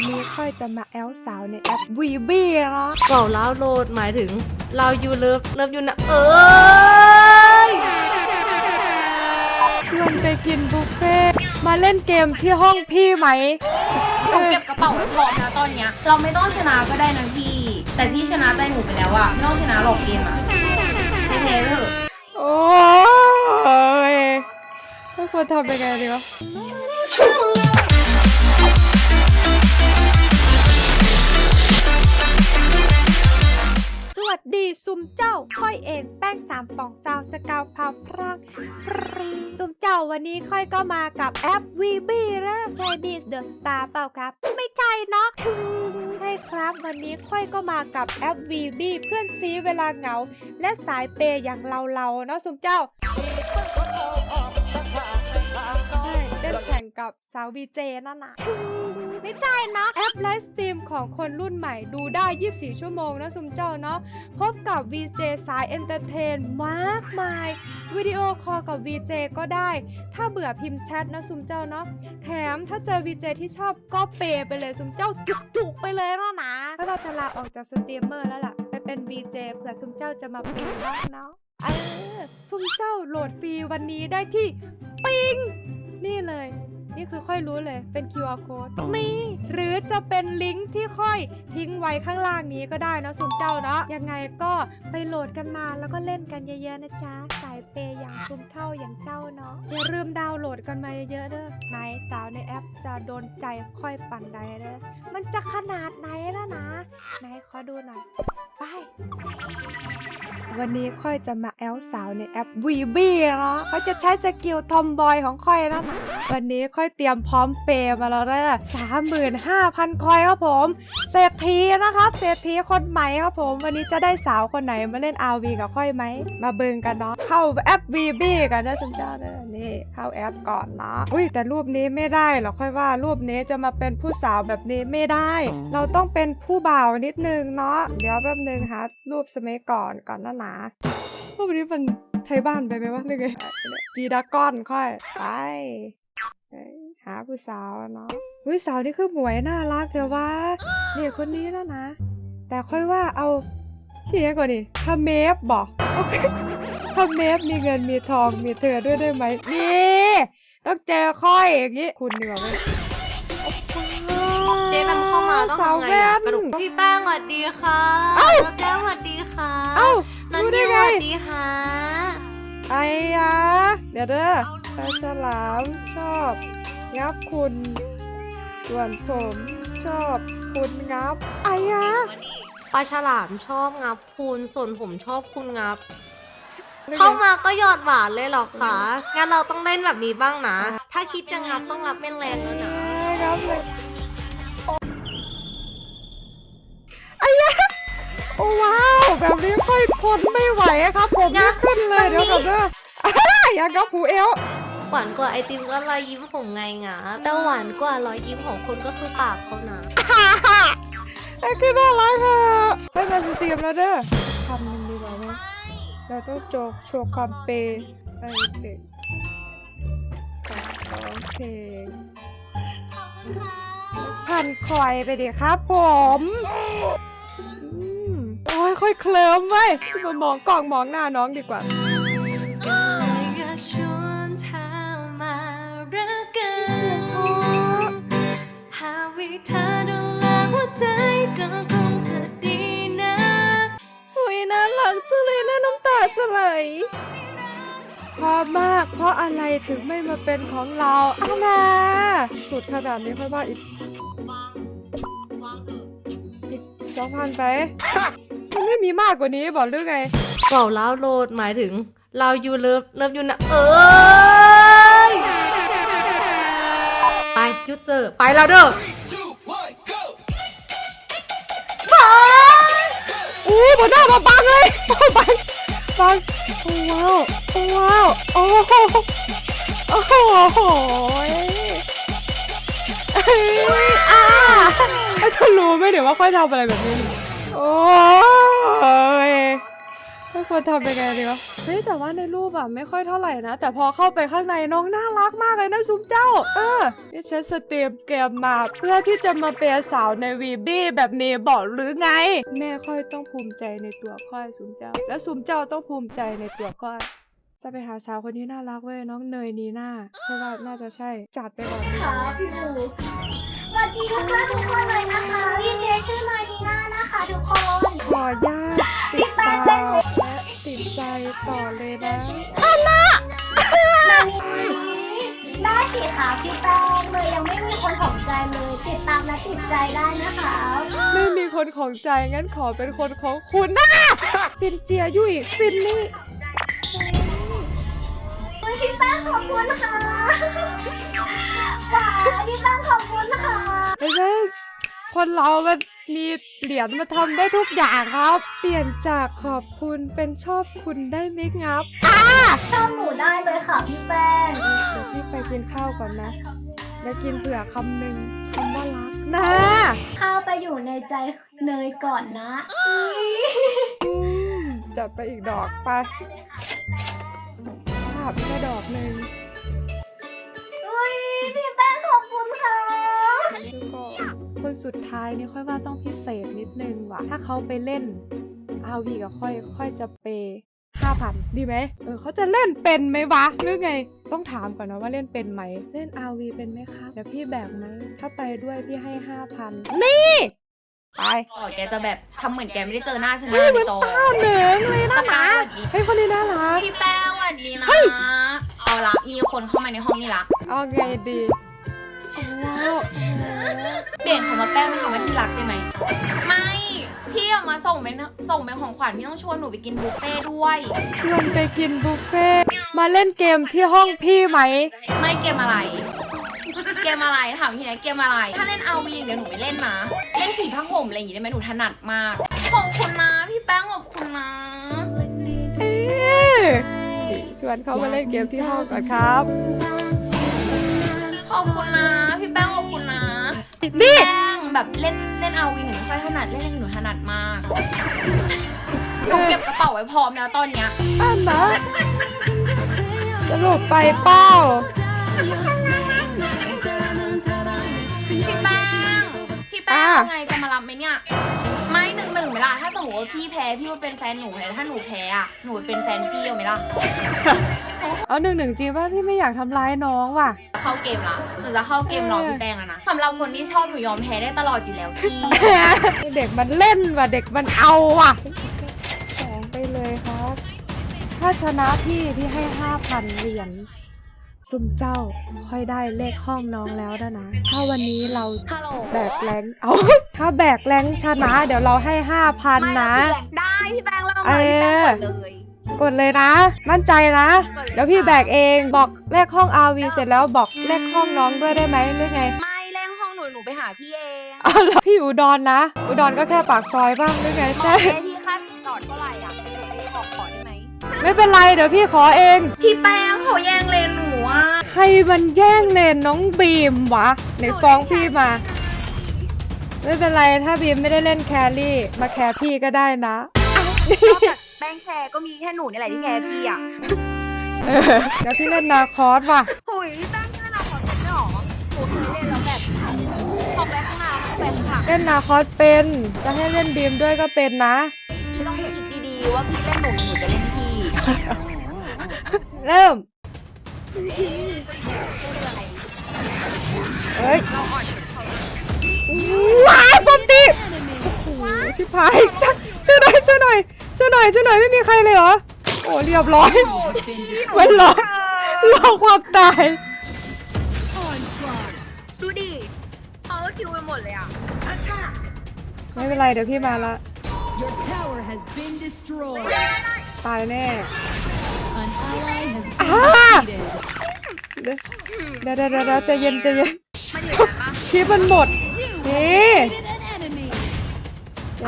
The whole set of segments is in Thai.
วันนี้ค่อยจะมาแอลสาวในแอปวีบีเนาะเก่าแล้วโหลดหมายถึงเราอยู่เลิฟเลิฟอยู่นะเอ้ยชวนไปกินบุฟเฟ่ต์มาเล่นเกมที่ห้องพี่ไหมหนูเก็บกระเป๋าไว้พร้อมนะตอนเนี้ย เราไม่ต้องชนะก็ได้นะพี่ แต่พี่ชนะใจหนูไปแล้วอะไม่ต้องชนะหรอกเกมอะให้แพ้ไปเถอะโอ้ยไม่ควรทำยังไงดีวะ วัสดีซุมเจ้าค่อยเองแป้งสามป่องซาวสกาวพาวพรางฟรีซุมเจ้าวันนี้ค่อยก็มากับแอป VB นะแคดี้เดอะสตาร์เปล่าครับ ไม่ใช่เนาะใช่ครับวันนี้ค่อยก็มากับแอป VB เพื่อนซีเวลาเหงา และสายเปย์อย่างเราเราๆเนาะซุมเจ้า กับสาววีเจนั่นน่ะไม่ใช่นะ แอปไลฟ์สตรีมของคนรุ่นใหม่ดูได้ 24 ชั่วโมงนะซุมเจ้าเนาะพบกับ VJ สายเอนเตอร์เทนมากมาย วิดีโอคอลกับ VJ ก็ได้ ถ้าเบื่อพิมพ์แชทนะซุมเจ้าเนาะแถมถ้าเจอ VJ ที่ชอบก็เปย์ไปเลยซุมเจ้าจุกๆไปเลยนะนะแล้วเราจะลาออกจากสตรีมเมอร์แล้วล่ะ ไปเป็น VJ เผื่อซุมเจ้าจะมาเป็นบ้างเนาะเออซุมเจ้าโหลดฟรีวันนี้ได้ที่ปิงนี่เลย นี่คือค่อยรู้เลยเป็น QR code นี่หรือจะเป็นลิงก์ที่ค่อยทิ้งไว้ข้างล่างนี้ก็ได้นะซุมเจ้าเนาะยังไงก็ไปโหลดกันมาแล้วก็เล่นกันเยอะๆนะจ๊ะสาย เปย์อย่างซุมเท่าอย่างเจ้าเนาะอย่าลืมดาวน์โหลดกันมาเยอะๆเด้อนายสาวในแอปจะโดนใจค่อยปั่นใดเด้อมันจะขนาดไหนแล้วนะไหนขอดูหน่อยไปวันนี้ค่อยจะมาแอลสาวในแอปวีบีเนาะเขาจะใช้สกิลทอมบอยของค่อยแล้วนะวันนี้ค่อยเตรียมพร้อมเปย์มาแล้วนะสามหมื่นห้าพันคอยครับผม เศรษฐีนะครับเศรษฐีคนใหม่ครับผม วันนี้จะได้สาวคนไหนมาเล่น RV กับค่อยไหม มาเบิงกันเนาะเข้าแอป VB กันนะทุกเจ้าเด้อนี่เข้าแอปก่อนเนาะอุ้ยแต่รูปนี้ไม่ได้หรอกค่อยว่ารูปนี้จะมาเป็นผู้สาวแบบนี้ไม่ได้ เราต้องเป็นผู้บ่าวนิดนึงเนาะเดี๋ยวแป๊บนึงหารูปสมัยก่อนก่อนนะหนารูปนี้มันไทยบ้านไปไหมวะนึกไงจีดากอนค่อยไปเอ้ยหาผู้สาวเนาะผู้สาวนี่คือหมวยน่ารักเธอว่าเนี่ยคนนี้แล้วนะ แต่ค่อยว่าเอาชื่อยังก่อนนี่คาเมฟบอก โอเคคาเมฟมีเงินมีทองมีเธอด้วยได้ไหมนี่ต้องเจอค่อยอย่างนี้ คุณดีกว่าไหมเจ๊นำเข้ามาต้องสาวทำไงแว่อะนกระดูกพี่แป้งสวัสดีค่ะเอ้าแล้วแก้วสวัสดีค่ะเอ้านันรู้ได้ยูสไงวัสดีค่ะไอ้ยะเดี๋ยวเด้อปลาฉลามชอบงับคุณส่วนผมชอบคุณงับไอ้ยะปลาฉลามชอบงับคุณส่วนผมชอบคุณงับ เข้ามาก็หยอดหวานเลยเหรอคะ งั้นเราต้องเล่นแบบนี้บ้างนะ ถ้าคิดจะงับต้องงับเป็นแรงแล้วนะงับเลยไอ้ยะโอ้ว้าว แบบนี้ค่อยทนไม่ไหวอะครับ ผมไม่ขึ้นเลยเดี๋ยวก่อนเด้ออ้าอยากกับผูเอวหวานกว่าไอติมก็รอยยิ้มของไงงะแต่หวานกว่ารอยยิ้มของคนก็คือปากเขานะไอ้คือน่ารักอะได้มาสตรีมแล้วเด้อทำ เราต้องโจกโชว์ความเปย์ไอเด็กการร้องเพลงพันคอยไปดิครับผมอืมโอ้ยค่อยเคลิ้มไว้ยจะมามองกล่องมองหน้าน้องดีกว่า เลยนะน้ำตาจะไหลพราะมาก เพราะอะไรถึงไม่มาเป็นของเราอานาสุดขนาดนี้ค่อยว่าอีกอีกสองพันไป มันไม่มีมากกว่านี้บอกหรือไงเก่าแล้วโลดหมายถึง เราอยู่เลิฟเลิฟอยู่นะเอ้ยไปยุดเจอไปแล้วเด้อ อู้บนหน้ามาบังเลยบังบังโอ้ว้าวโอ้ว้าวโอ้โหโอ้โหอ้อ้ยอ่าจะรู้ไหมเดี๋ยวว่าค่อยทำอะไรแบบนี้ โอ้ยไม่ควรทำยังไงดีวะ เฮ้ยแต่ว่าในรูปอะไม่ค่อยเท่าไหร่นะ แต่พอเข้าไปข้างในน้องน่ารักมากเลยนะซุมเจ้า เออนี่ฉันสตรีมเกมมาเพื่อที่จะมาเปย์สาวในวีบี้แบบนี้บอกหรือไง แม่ค่อยต้องภูมิใจในตัวค่อยซุมเจ้า และซุมเจ้าต้องภูมิใจในตัวค่อยจะไปหาสาวคนนี้น่ารักเว้ยน้องเนยนีน่าเพราะว่าน่าจะใช่จัดไปก่อนดีกค่ะว่าพี่บูสวัสดีทุกคนทุกคนเลยนะคะพี่เจชื่อนอยนีน่านะคะทุกคนขอญาตติดตามและ ติดใจต่อเลยนะได้สิคะพี่แป้งเลยยังไม่มีคนของใจเลย ติดตามและติดใจได้นะคะ ไม่มีคนของใจงั้นขอเป็นคนของคุณนะซินเจียยุ่ยซินนี่พี่แป้งขอบคุณค่ะว้าวพี่แป้งขอบคุณค่ะเห็นไหม คนเรามันมีเหรียญมาทำได้ทุกอย่างครับ เปลี่ยนจากขอบคุณเป็นชอบคุณได้ไหมครับชอบหนูได้เลยค่ะพี่แป้งเดี๋ยวพี่ไปกินข้าวก่อนนะ แล้วกินเผื่อคำหนึ่งคำว่ารักนะเข้าไปอยู่ในใจเนยก่อนนะอืมจัดไปอีกดอกไปภาพแค่ดอกหนึ่ง สุดท้ายนี่ค่อยว่าต้องพิเศษนิดนึงว่ะ ถ้าเขาไปเล่นอาวีกับค่อยค่อยจะเปห้าพันดีไหมเออเขาจะเล่นเป็นไหมวะหรือไง ต้องถามก่อนนะว่าเล่นเป็นไหม เล่นอาวีเป็นไหมคะเดี๋ยวพี่แบกไหม ถ้าไปด้วยพี่ให้ห้าพันนี่ไปอ๋อแกจะแบบทำเหมือนแกไม่ได้เจอหน้าฉันเฮ้ยนะเหมืในอนโตป้าเหนิงเลยนะหนาเฮ้ยคนนี้น่ารัก พี่แป้งสวัสดีนะเฮ้ยเอาละมีคนเข้ามาในห้องนี่ละเอาไงดีโอ้โห เปลี่ยนคำว่าแป้งเป็นคำว่าที่รักได้ไหม ไม่ พี่เอามาส่งเป็นส่งเป็นของขวัญพี่ต้องชวนหนูไปกินบุฟเฟ่ต์ด้วย ชวนไปกินบุฟเฟ่ต์มาเล่นเกมที่ห้องพี่ไหม ไม่เกมอะไร เกมอะไรถามทีไหนเกมอะไร ถ้าเล่นเอาวีอย่างเดียวหนูไม่เล่นนะ เล่นผีผ้าห่มอะไรอย่างงี้ได้ไหมหนูถนัดมากขอบคุณนะพี่แป้งขอบคุณนะเอ๊ะชวนเขามาเล่นเกมที่ห้องก่อนครับ ขอบคุณนะพี่แป้งขอบ คุณนะนี่แป้งแบบเล่นเล่นเอาวีหนูไม่ค่อยถนัดเล่นอย่างอื่นหนูถนัดมากหนูเก็บกระเป๋าไว้พร้อมแล้วตอนเนี้ยป้านะสรุปไปเป้าพี่แป้งพี่แป้งอะยังไงจะมารับไหมเนี่ยไม่หนึ่งหนึ่งไหมล่ะถ้าสมมติว่าพี่แพ้พี่มาเป็นแฟนหนูแต่ถ้าหนูแพ้อะหนูเป็นแฟนพี่เอาไหมล่ะ เอาหนึ่งหนึ่งจริงว่าพี่ไม่อยากทำร้ายน้องว่ะ เข้าเกมละหนูจะเข้าเกมรอพี่แป้งแล้วนะสำหรับคนที่ชอบหนูยอมแพ้ได้ตลอดอยู่แล้วพี่ เด็กมันเล่นว่ะเด็กมันเอาว่ะสองไปเลยครับ ถ้าชนะพี่พี่ให้ห้าพันเหรียญซุมเจ้าค่อยได้เลขห้องน้องแล้วนะนะ ถ้าวันนี้เราฮัลโหลแบกแรงเอา ถ้าแบกแรงชนะ เดี๋ยวเราให้ห้าพันไม่นะเพื่อนได้พี่แป้งเริ่มเอเลยอพี่แป้งกดเลย กดเลยนะ มั่นใจนะ เดี๋ยวพี่แบกเองบอกเลขห้อง RV เสร็จแล้วบอกเลขห้องน้องด้วยได้ไหมหรือไงไม่แรงห้องหนูหนูไปหาพี่เองอ๋อเหรอพี่อุดรนะ อุดรก็แค่ปากซอยบ้างหรือไงบอใช่กแค่พี่ค่าสินสอดเท่าไหร่อะเดี๋ยวพี่ขอขอได้ไหมไม่เป็นไรเดี๋ยวพี่ขอเอง พี่แป้งเขาแย่งเลนหนูอะใครมันแย่งเลนน้องบีมวะไหนฟ้องพี่มา ไม่เป็นไรถ้าบีมไม่ได้เล่นแครี่มาแคร์พี่ก็ได้นะ นอกจาก แป้งแคร์ก็มีแค่หนูนี่แหละที่แคร์พี่อะเออเดี๋ยวพี่เล่นนาคอสว่ะโอ้ยพี่แป้งแค่นาคอสเป็นไม่หรอหนูเคยเล่นแล้วแบบพอไปข้างหน้าไปข้างหลังเล่นนาคอสเป็น จะให้เล่นบีมด้วยก็เป็นนะ ต้องคิดดีๆว่าพี่เล่นหนูหนูจะเล่นพี่เริ่มเฮ้ยว้ายปอมตีโอ้โหชิบหายช่วยช่วยหน่อยช่วยหน่อย ช่วยหน่อยช่วยหน่อยไม่มีใครเลยเหรอ โอ้เรียบร้อยมันหลอกหลอกความตาย ดูดิเขาก็คิวไปหมดเลยอะไม่เป็นไรเดี๋ยวพี่มาละ Your tower has been destroyed. ตายแน่ An ally has been Ah! defeated. เดี๋ยวเดี๋ยวเดี๋ยวเดี๋ยวใจเย็นใจเย็นมันอยู่ไหนปะคลิปมันหมดนี่ Defeated an enemy.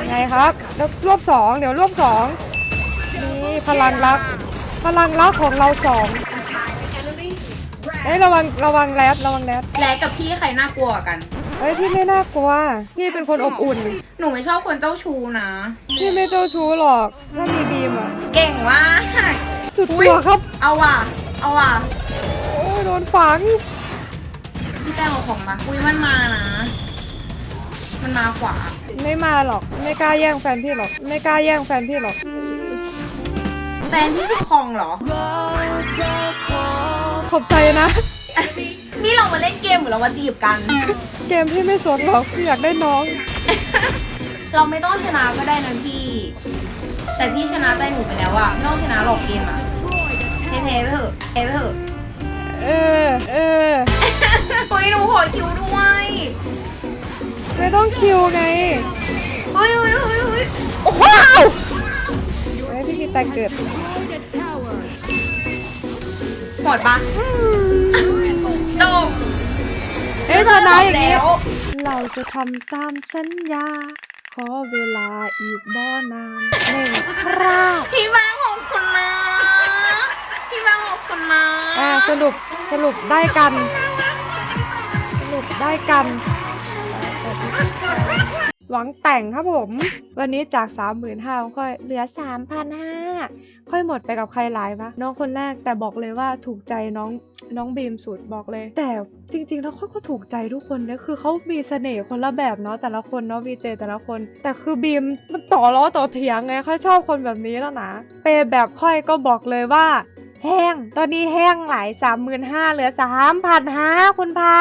ยังไงครับแล้วรวบสองเดี๋ยวรวบสองนี่พลังรัก พลังรักของเราสองเอ้ยระวังระวังแรดระวังแรดแลกับพี่ใครน่ากลัวกว่ากัน เอ้ยพี่ไม่น่ากลัวพี่เป็นคนอบอุ่น หนูไม่ชอบคนเจ้าชู้นะ พี่ไม่เจ้าชู้หรอกถ้ามีบีมอะเก่งว่ากสุดตัวครับ เอาว่ะ เอาว่ะ โอ้ยโดนฝังพี่แป้งเอาของมาอุ้ยมันมานะ มันมาขวา ไม่มาหรอก ไม่กล้าแย่งแฟนพี่หรอก ไม่กล้าแย่งแฟนพี่หรอก แฟนพี่คือคองเหรอ ขอบใจนะ นี่เรามาเล่นเกมหรือเรามาจีบกัน เกมพี่ไม่สนหรอกพี่อยากได้น้อง เราไม่ต้องชนะก็ได้นะพี่ แต่พี่ชนะใจหนูไปแล้วอะไม่ต้องชนะหรอกเกมอะเทเทไปเถอะเทไปเถอะ เออ เออเฮ้ยหนูขอคิวด้วย ไม่ต้องคิวไงเฮ้ยเฮ้ยเฮ้ยเฮ้ยโอ้โหไอ้พี่มีแต่เกิด Destroyed a tower. หมดปะจบเอ้ยชนะอย่างแล้นี้วเราจะทำตามสัญญา ขอเวลาอีกบ่อนานหนึ่งคราบพี่แบงค์ขอบคุณนะพี่แบงค์ขอบคุณนะอ่าสรุปสรุปได้กัน สรุปได้กัน หวังแต่งครับผม วันนี้จาก 35,000ค่อยเหลือ 3,500 ค่อยหมดไปกับใครหลายวะน้องคนแรกแต่บอกเลยว่าถูกใจน้องน้องบีมสุดบอกเลย แต่จริงๆ แล้วค่อยก็ถูกใจทุกคนนะคือเขามีเสน่ห์คนละแบบเนาะแต่ละคนเนาะวีเจแต่ละคน แต่คือบีมมันต่อล้อต่อเถียงไงค่อยชอบคนแบบนี้แล้วนะเปย์แบบค่อยก็บอกเลยว่าแห้ง ตอนนี้แห้งหลายสามหมื่นห้าเหลือสามพันห้าคุณพระ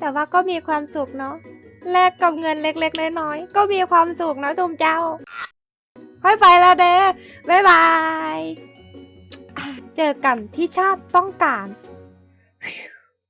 แต่ว่าก็มีความสุขเนาะ แลกกับเงินเล็กๆ น้อยๆ ก็มีความสุขนะทุมเจ้า ค่อยไปแล้วเด้บ๊ายบาย เจอกันที่ชาติต้องการ